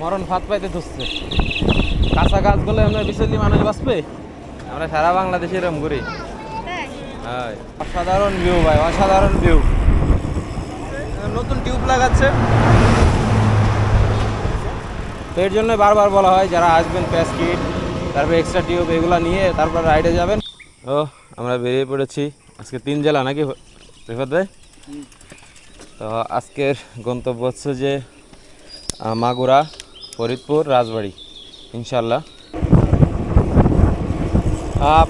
মরণ ফাঁদ পাইতে ধরছে। কাঁচা গাছগুলো আমরা বিচল্লি মানুষ বাঁচবে? আমরা সারা বাংলাদেশে এরম করি। অসাধারণ ভিউ ভাই অসাধারণ ভিউ নতুন টিউব লাগাচ্ছে। তো এর জন্য বারবার বলা হয় যারা আসবেন প্যাস কিট তারপরে এক্সট্রা টিউব এগুলো নিয়ে তারপর রাইডে যাবেন। ও আমরা বেরিয়ে পড়েছি। আজকে তিন জেলা নাকি রিফাত ভাই? তো আজকের গন্তব্য হচ্ছে যে মাগুরা। ফরিদপুর, রাজবাড়ি ইনশাল্লাহ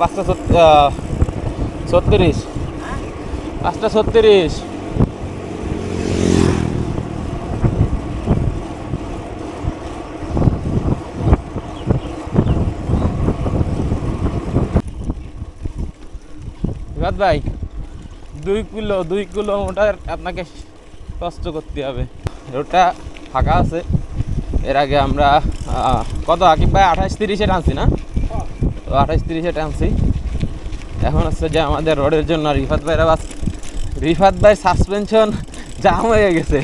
পাঁচটা ছত্রিশ। পাঁচটা ছত্রিশ। ভাই, দুই কিলো, দুই কিলোমিটার আপনাকে কষ্ট করতে হবে। রোডটা ফাঁকা আছে। এর আগে আমরা কত? আকিব ভাই আঠাশ তিরিশে টানছি না? তো আঠাশ তিরিশে টানছি। এখন হচ্ছে যে আমাদের রোডের জন্য রিফাত ভাইরা বাস রিফাত ভাই সাসপেনশন জাম হয়ে গেছে।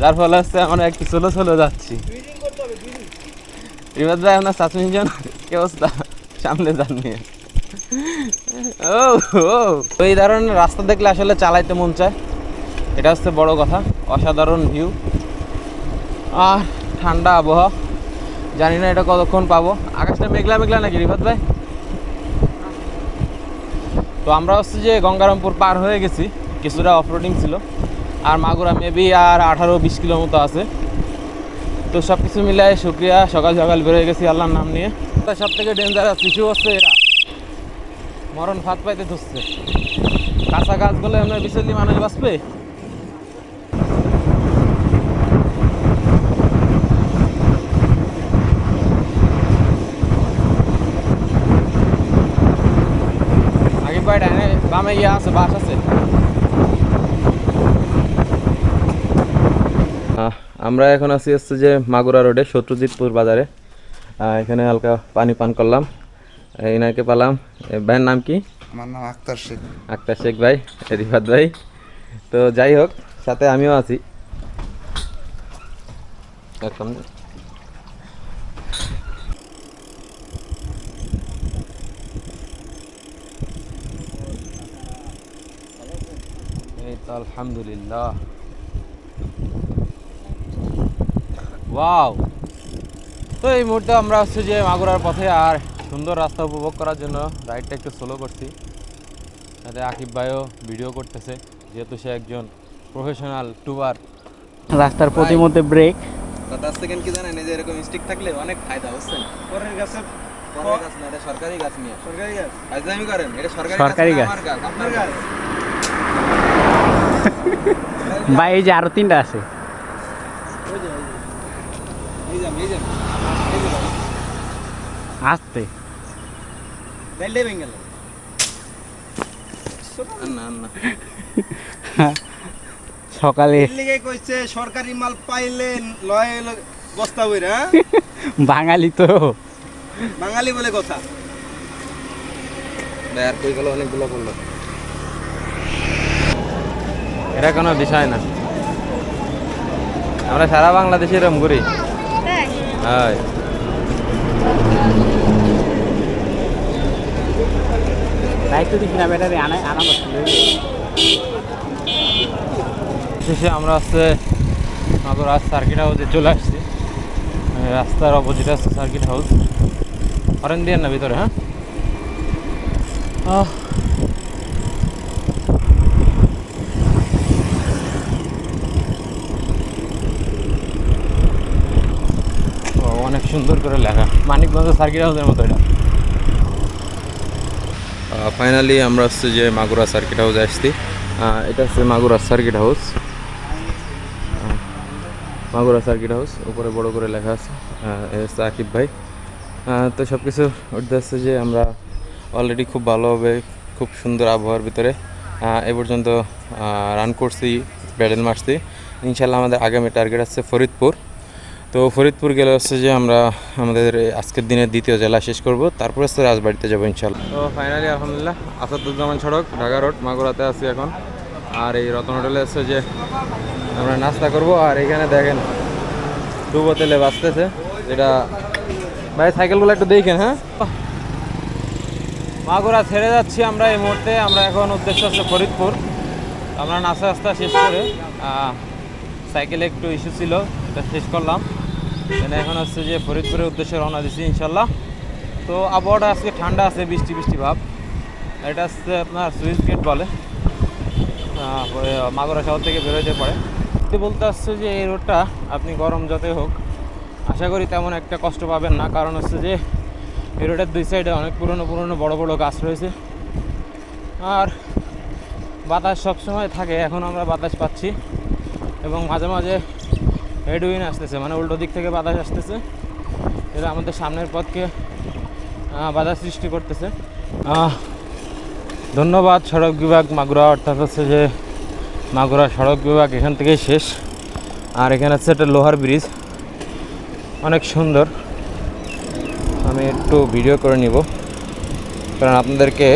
যার ফলে হচ্ছে আমরা একটু স্লো স্লো যাচ্ছি। রিফাত ভাই, আপনার সাসপেনশন কি অবস্থা? সামনে যান নিয়ে ও এই ধরনের রাস্তা দেখলে আসলে চালাইতে মন চায়। এটা হচ্ছে বড় কথা। অসাধারণ ভিউ আর ঠান্ডা আবহাওয়া। জানি না এটা কতক্ষণ পাবো। আকাশটা মেঘলা মেঘলা নাকি রিফাত ভাই? তো আমরা হচ্ছে যে গঙ্গারামপুর পার হয়ে গেছি। কিছুটা অফরোডিং ছিল। আর মাগুরা মেবি আর আঠারো বিশ কিলো মতো আছে। তো সব কিছু মিলাই শুক্রিয়া, সকাল সকাল বেরোয় গেছি আল্লাহর নাম নিয়ে। সব থেকে ডেঞ্জারাস ইস্যু হচ্ছে এরা মরণ ফাঁদ পাইতে ধরছে। কাঁচা গাছগুলো আমরা বিচল্লি মানুষ বাঁচবে? বামে ইয়ে আছে বাস আছে। আমরা এখন আছি হচ্ছে যে মাগুরা রোডে শত্রুজিৎপুর বাজারে। এখানে হালকা পানি পান করলাম। এনাকে পালাম। ভাইয়ের নাম কি? আমার নাম আক্তার শেখ। আক্তার শেখ ভাই রিফাত ভাই। তো যাই হোক সাথে আমিও আছি। একদম এই তো আলহামদুলিল্লাহ। ওয়াও। তো এই মুহূর্তে আমরা হচ্ছে যে মাগুরার পথে আর সুন্দর রাস্তা উপভোগ করার জন্য রাইডটা একটু স্লো করছি। সাথে আকিব ভাইও ভিডিও করতেছে যেহেতু সে একজন প্রফেশনাল টুবার রাস্তার প্রতিমধ্যে ব্রেক দশ সেকেন্ড কি জানেন এই যে এরকম স্টিক থাকলে অনেক ফায়দা বুঝছেন? পরের গাছে পরের গাছ না এটা সরকারি গাছ নিয়ে। সরকারি গাছ। ফাজলামি করেন এটা সরকারি সরকারি গাছ আমার গাছ আপনার আপনার গাছ? বা এই যে আরও তিনটা আছে। আসতে। বেঙ্গল না না সকালে লিগে কইছে সরকারি মাল পাইলে লয় বস্তা বইরা? বাঙালি তো। বাঙালি বলে কথা। কই গেল? অনেকগুলো করল এটা কোনো বিষয় না। আমরা সারা বাংলাদেশে এরম করি। হ্যাঁ। শেষে আমরা হচ্ছে আমাদের আজ সার্কিট হাউসে চলে আসছি। রাস্তার অপোজিট আছে সার্কিট হাউস হরেন দিয়ে না ভিতরে হ্যাঁ আহ। ও, অনেক সুন্দর করে লেখা। মানিকগঞ্জ সার্কিট হাউসের মতো এটা। ফাইনালি আমরা হচ্ছে যে মাগুরা সার্কিট হাউস আসছি। এটা হচ্ছে Magura circuit house Magura circuit house উপরে বড় করে লেখা আছে। আকিব ভাই। তো সব কিছু উঠতে আসছে যে আমরা অলরেডি খুব ভালোভাবে, খুব সুন্দর আবহাওয়ার ভিতরে এ পর্যন্ত রান করছি ব্যাডেল মারছি। ইনশাল্লাহ আমাদের আগামী টার্গেট আছে ফরিদপুর। তো ফরিদপুর গেলে হচ্ছে যে আমরা আমাদের আজকের দিনের দ্বিতীয় জেলা শেষ করব, তারপরে হচ্ছে রাজবাড়িতে যাব ইনশাল্লাহ তো ফাইনালি আলহামদুলিল্লাহ, আসাদুজ্জামান সড়ক, ঢাকা রোড মাগুরাতে আছি এখন। আর এই রতন হোটেলে হচ্ছে যে আমরা নাস্তা করব, আর এখানে দেখেন ডুবো তেলে বাঁচতেছে যেটা ভাই, সাইকেলগুলো একটু দেখেন হ্যাঁ? মাগুরা ছেড়ে যাচ্ছি আমরা এই মুহূর্তে, আমরা এখন উদ্দেশ্য হচ্ছে ফরিদপুর। আমরা নাস্তা আস্তা শেষ করে সাইকেলে একটু ইস্যু ছিল, এটা শেষ করলাম। এখানে এখন হচ্ছে যে ফরিদপুরের উদ্দেশ্যে রওনা দিচ্ছি ইনশাল্লাহ তো আবহাওয়াটা আজকে ঠান্ডা আছে, বৃষ্টি বৃষ্টি ভাব। এটা হচ্ছে আপনার সুইচ গেট বলে। মাগুরা শহর থেকে বেরোতে পারে। তো বলতে আসছে যে এই রোডটা আপনি গরম যতই হোক, আশা করি তেমন একটা কষ্ট পাবেন না। কারণ হচ্ছে যে এই রোডের দুই সাইডে অনেক পুরনো পুরনো বড় বড় গাছ রয়েছে। আর বাতাস সবসময় থাকে, এখন আমরা বাতাস পাচ্ছি। এবং মাঝে মাঝে হেডউইন আসতেছে মানে উল্টো দিক থেকে বাতাস আসতেছে। এটা আমাদের সামনের পথকে বাধা সৃষ্টি করতেছে। ধন্যবাদ সড়ক বিভাগ মাগুরা, অর্থাৎ হচ্ছে যে মাগুরা সড়ক বিভাগ এখান থেকেই শেষ। আর এখানে হচ্ছে একটা লোহার ব্রিজ। অনেক সুন্দর। আমি একটু ভিডিও করে নিব। কারণ আপনাদেরকে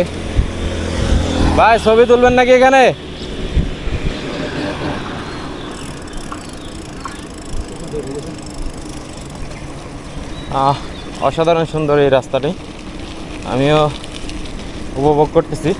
ভাই, ছবি তুলবেন নাকি এখানে? অসাধারণ সুন্দর এই রাস্তাটি। আমিও উপভোগ করতেছি।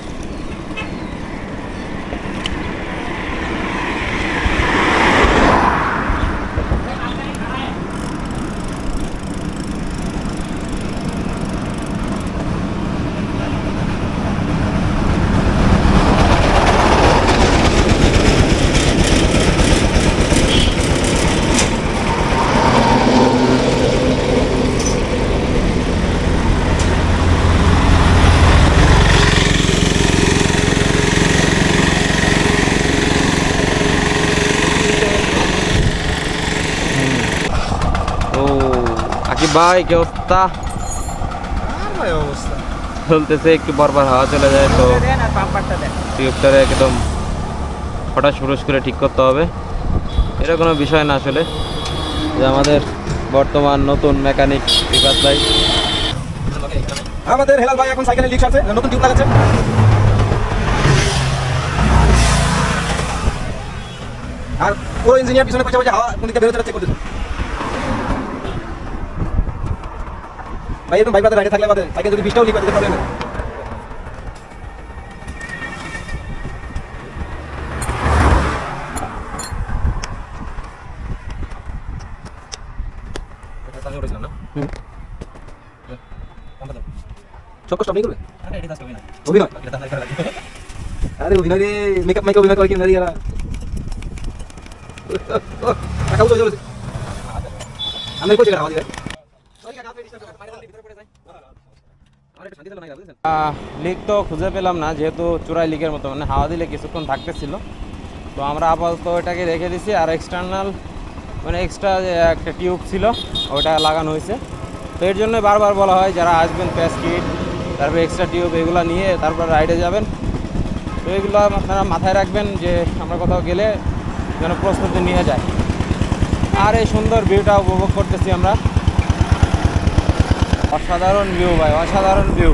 ও আকিব ভাই কি অবস্থা? আর ভাই অবস্থা? চলতেছে একটু বারবার হাওয়া চলে যায় তো। টিউবটারে একদম হঠাৎ সুরস করে ঠিক করতে হবে। এটা কোনো বিষয় না আসলে। যে আমাদের বর্তমান নতুন মেকানিক বিকাশ ভাই। আমাদের হেলাল ভাই এখন সাইকেলে লিক আছে নতুন টিউব লাগাচ্ছে। আর পুরো ইঞ্জিনিয়ার পিছনে পয়সা হাওয়া কোন দিকে বেরোতে চেক করতেছে। ভাই এরকম বাইক রাইডে থাকলে আমাদের। সাইকেল যদি বিশটাও লিক হয় প্রবলেম সব কষ্ট আপনি করবে? অভিনয়। আরে অভিনয় রে মেকআপ মেকআপ অভিনয় করে কি নারী এরা। টাকা উঠে চলেছে। আমি আমাদের? লিক তো খুঁজে পেলাম না, যেহেতু চূড়াই লিকের মতো মানে হাওয়া দিলে কিছুক্ষণ থাকতেছিল। তো আমরা আপাতত ওটাকে রেখে দিছি, আর এক্সটার্নাল মানে এক্সট্রা একটা টিউব ছিল ওটা লাগানো হয়েছে। তো এর জন্য বারবার বলা হয়, যারা আসবেন প্যাস কিট তারপরে এক্সট্রা টিউব এগুলো নিয়ে তারপর রাইডে যাবেন। তো এগুলো আপনারা মাথায় রাখবেন যে আমরা কোথাও গেলে যেন প্রস্তুতি নিয়ে যায়। আর এই সুন্দর ভিউটা উপভোগ করতেছি আমরা। অসাধারণ ভিউ ভাই, অসাধারণ ভিউ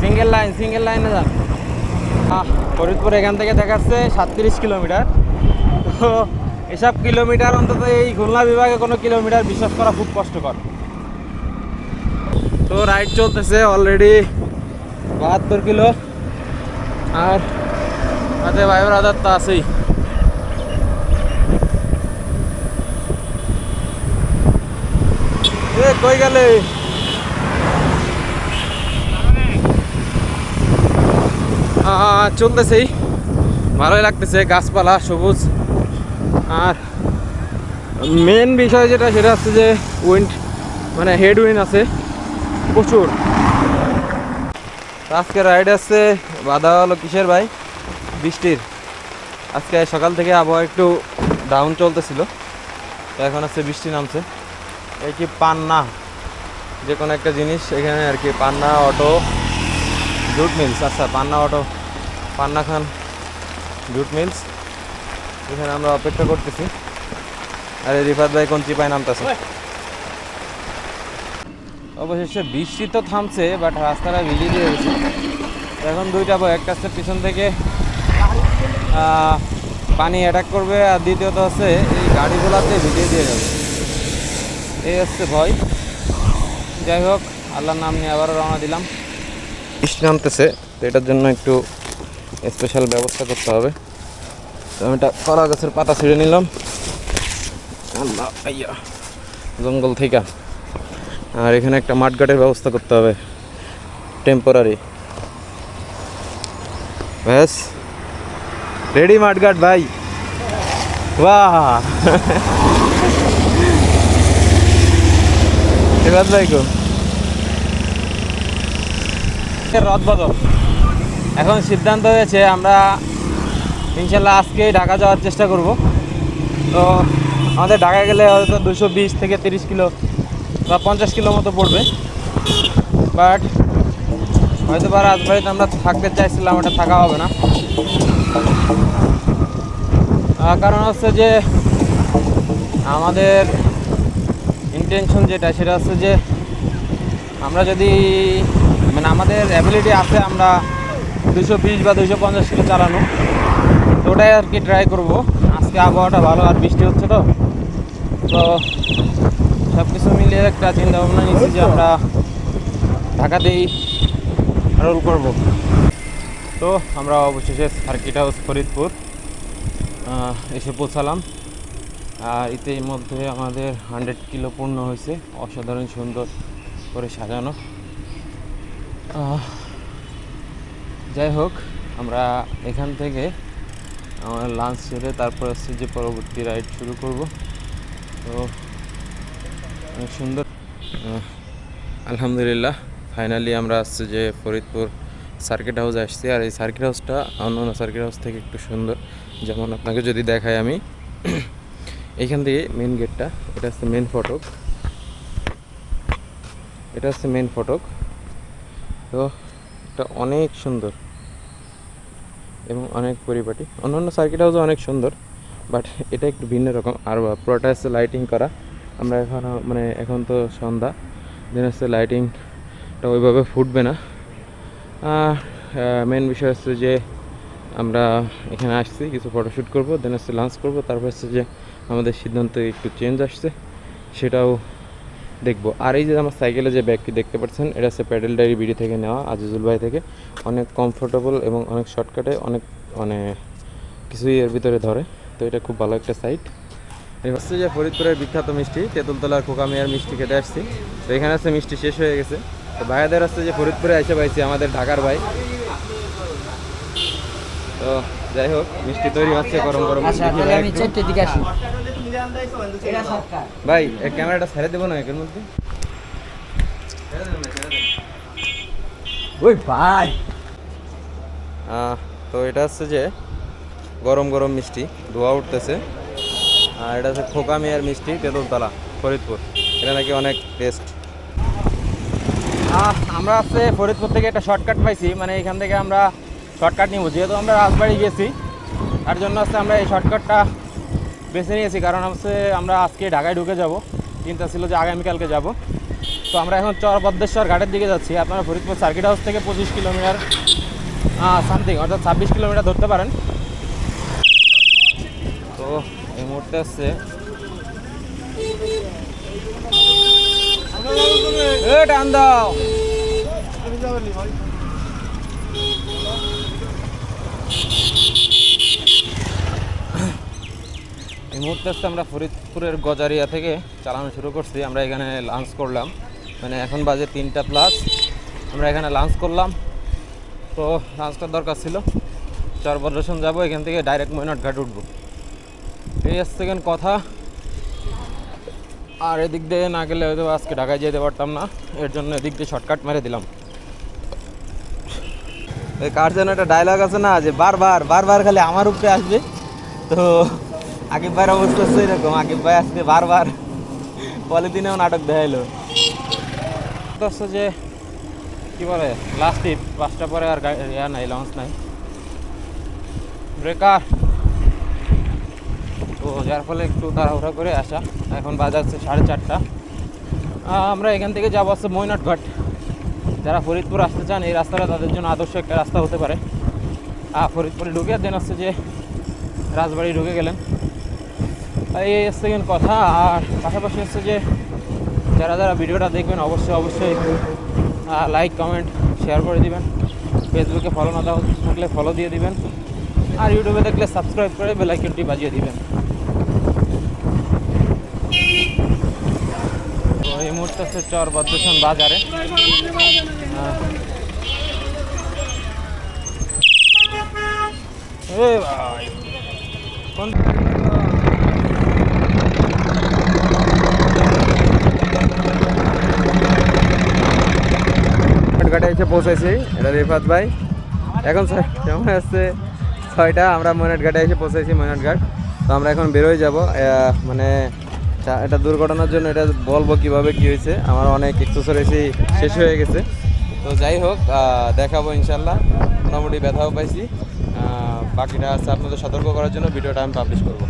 সিঙ্গেল লাইন সিঙ্গেল লাইনে যান। ফরিদপুর এখান থেকে দেখাচ্ছে সাতত্রিশ কিলোমিটার। তো এসব কিলোমিটার অন্তত এই খুলনা বিভাগে কোনো কিলোমিটার বিশ্বাস করা খুব কষ্টকর। তো রাইড চলতেছে অলরেডি বাহাত্তর কিলো। আর হাতে ভাই ব্রাদার তো আছেই এ কই গেলে? চলতেছেই ভালোই লাগতেছে, গাছপালা সবুজ। আর মেন বিষয় যেটা, সেটা হচ্ছে যে উইন্ড মানে হেড উইন্ড আছে, প্রচুর। আজকে রাইড আছে বাধা হলো কিসের ভাই? বৃষ্টির। আজকে সকাল থেকে আবহাওয়া একটু ডাউন চলতেছিল। এখন হচ্ছে বৃষ্টি নামছে। এই কি পান্না? যে কোনো একটা জিনিস এখানে আর কি পান্না অটো জুট মিলস। আচ্ছা Panna Auto Panna Khan Jute Mills. এখানে আমরা অপেক্ষা করতেছি। আরে রিফাত ভাই কোন চিপায় নামতেছে। অবশেষে বৃষ্টি তো থামছে বাট রাস্তাটা ভিজে দিয়ে গেছে। এখন দুইটা বই একটা হচ্ছে পিছন থেকে পানি অ্যাটাক করবে আর দ্বিতীয়ত হচ্ছে এই গাড়িগুলোতে ভিজিয়ে দিয়ে যাবে। এই হচ্ছে ভয়। যাই হোক, আল্লাহর নাম নিয়ে আবারও রওনা দিলাম। বৃষ্টি নামতেছে, তো এটার জন্য একটু স্পেশাল ব্যবস্থা করতে হবে। তো আমি এটা কলা গাছের পাতা ছিঁড়ে নিলাম। আল্লাহ, আইয়া, জঙ্গল থেকে। আর এখানে একটা মাঠঘাটের ব্যবস্থা করতে হবে। টেম্পোরারি ব্যাস। রেডি মাঠঘাট, ভাই? বাহ! এবার ভাই কো বদল। এখন সিদ্ধান্ত হয়েছে, আমরা ইনশাল্লাহ আজকেই ঢাকা যাওয়ার চেষ্টা করব। তো আমাদের ঢাকা গেলে হয়তো দুশো বিশ থেকে তিরিশ কিলো বা পঞ্চাশ কিলো মতো পড়বে। বাট হয়তো বা রাজবাড়িতে আমরা থাকতে চাইছিলাম, ওটা থাকা হবে না। কারণ হচ্ছে যে আমাদের ইন্টেনশন যেটা, সেটা হচ্ছে যে আমরা যদি মানে আমাদের অ্যাবিলিটি আছে আমরা দুশো বিশ বা দুশো পঞ্চাশ কিলো চালানো। তো ওটাই আর কি ট্রাই করব। আজকে আবহাওয়াটা ভালো আর বৃষ্টি হচ্ছে তো। তো সব কিছু মিলিয়ে একটা চিন্তা ভাবনা নিচ্ছি যে আমরা ঢাকাতেই রোল করব। তো আমরা অবশেষে সার্কিট হাউস ফরিদপুর এসে পৌঁছালাম। আর ইতির মধ্যে আমাদের হান্ড্রেড কিলো পূর্ণ হয়েছে। অসাধারণ সুন্দর করে সাজানো। যাই হোক, আমরা এখান থেকে আমার লাঞ্চ সেরে তারপর হচ্ছে যে পরবর্তী রাইড শুরু করব। তো, অনেক সুন্দর। আলহামদুলিল্লাহ ফাইনালি আমরা আসছি যে ফরিদপুর সার্কিট হাউস আসছি। আর এই সার্কিট হাউসটা অন্য অন্য সার্কিট হাউস থেকে একটু সুন্দর। যেমন আপনাকে যদি দেখাই আমি। এইখান থেকে মেন গেটটা এটা হচ্ছে মেন ফটক। এটা হচ্ছে মেন ফটক। তো, এটা অনেক সুন্দর। এবং অনেক পরিপাটি। অন্যান্য সার্কিট হাউসও অনেক সুন্দর বাট এটা একটু ভিন্ন রকম। আর পুরোটা হচ্ছে লাইটিং করা। আমরা এখন মানে এখন তো সন্ধ্যা। দিন হচ্ছে লাইটিংটা ওইভাবে ফুটবে না। মেন বিষয় হচ্ছে যে, আমরা এখানে আসছি, কিছু ফটোশ্যুট করব দেন হচ্ছে লাঞ্চ করব। তারপর হচ্ছে যে আমাদের সিদ্ধান্ত একটু চেঞ্জ আসছে, সেটাও দেখব। আর এই যে আমার সাইকেলে যে ব্যাগটি দেখতে পাচ্ছেন, এটা হচ্ছে প্যাডেল ডায়েরি বিডি থেকে নেওয়া, আজিজুল ভাই থেকে। অনেক কমফোর্টেবল এবং অনেক শর্টকাটে অনেক মানে কিছুই এর ভিতরে ধরে। তো এটা খুব ভালো একটা সাইট হচ্ছে যে ফরিদপুরের বিখ্যাত মিষ্টি, তেঁতুলতলার খোকামিয়ার মিষ্টি খেতে আসছি। তো এখানে আছে মিষ্টি শেষ হয়ে গেছে। তো ভাইয়াদের হচ্ছে যে ফরিদপুরে এসে পাইছি আমাদের ঢাকার ভাই। তো যাই হোক, মিষ্টি তৈরি হচ্ছে গরম গরম। আচ্ছা দিকে আসি। ভাই ক্যামেরাটা ছেড়ে দেবো না একের মধ্যে? ওই ভাই। তো এটা হচ্ছে যে গরম গরম মিষ্টি ধোয়া উঠতেছে। আর এটা হচ্ছে খোকা মেয়ার মিষ্টি তেঁতুলতলা ফরিদপুর। এটা নাকি অনেক টেস্ট আমরা হচ্ছে ফরিদপুর থেকে একটা শর্টকাট পাইছি মানে এখান থেকে আমরা শর্টকাট নিব। যেহেতু আমরা রাজবাড়ি গেছি তার জন্য হচ্ছে আমরা এই শর্টকাটটা বেছে নিয়েছি, কারণ হচ্ছে আমরা আজকে ঢাকায় ঢুকে যাব। চিন্তা ছিল যে আগামীকালকে যাব। তো আমরা এখন চরপদ্মেশ্বর ঘাটের দিকে যাচ্ছি। আপনারা ফরিদপুর সার্কিট হাউস থেকে পঁচিশ কিলোমিটার সামথিং অর্থাৎ ছাব্বিশ কিলোমিটার ধরতে পারেন। তো এই মুহূর্তে এ টান দাও। এই মুহূর্তে আসছে আমরা ফরিদপুরের গজারিয়া থেকে চালানো শুরু করছি। আমরা এখানে লাঞ্চ করলাম। মানে এখন বাজে তিনটা প্লাস আমরা এখানে লাঞ্চ করলাম। তো লাঞ্চটার দরকার ছিল। চরপদ্রেশন যাব, এখান থেকে ডাইরেক্ট ময়নাট ঘাট উঠবো। এই এখানে কথা। আর এদিক দিয়ে না গেলে হয়তো আজকে ঢাকায় যেতে পারতাম না। এর জন্য এদিক দিয়ে শর্টকাট মেরে দিলাম। কার যেন একটা ডায়লগ আছে না, যে বারবার বারবার খালি আমার উপরে আসবে। তো আকিব ভাইয়ের অবস্থা হচ্ছে এরকম। আকিব ভাই আজকে বারবার পলিথিনেও নাটক দেখাইলো। হচ্ছে যে, কি বলে লাস্ট ট্রিপ পাঁচটা পরে আর ইয়া নাই লঞ্চ নাই। ব্রেকার তো যার ফলে একটু তাড়াহুড়া করে আসা। এখন বাজার হচ্ছে সাড়ে চারটা। আমরা এখান থেকে যাব হচ্ছে মৈনাট ঘাট যারা ফরিদপুর আসতে চান, এই রাস্তাটা তাদের জন্য আদর্শ একটা রাস্তা হতে পারে। ফরিদপুরে ঢুকে দেন হচ্ছে যে রাজবাড়ি ঢুকে গেলেন। এই কিন্তু কথা, আর পাশাপাশি হচ্ছে যে যারা যারা ভিডিওটা দেখবেন, অবশ্যই অবশ্যই লাইক কমেন্ট শেয়ার করে দিবেন। ফেসবুকে ফলো না দাও থাকলে ফলো দিয়ে দিবেন। আর ইউটিউবে দেখলে সাবস্ক্রাইব করে বেলাইকনটি বাজিয়ে দিবেন। এই মুহূর্তে হচ্ছে চর বদ্রেশন বাজারে। কোন ঘাটে এসে পৌঁছেছি। এটা রিফাত ভাই। এখন সময় আসছে ছয়টা, আমরা ময়নাট ঘাটে এসে পৌঁছেছি ময়নাট ঘাট তো আমরা এখন বেরোয় যাব। মানে এটা দুর্ঘটনার জন্য এটা বলব কীভাবে কি হয়েছে। আমার অনেক এক্সারসাইজই শেষ হয়ে গেছে। তো যাই হোক দেখাবো ইনশাল্লাহ মোটামুটি ব্যথাও পাইছি। বাকিটা আছে আপনাদের সতর্ক করার জন্য। ভিডিওটা আমি পাবলিশ করব।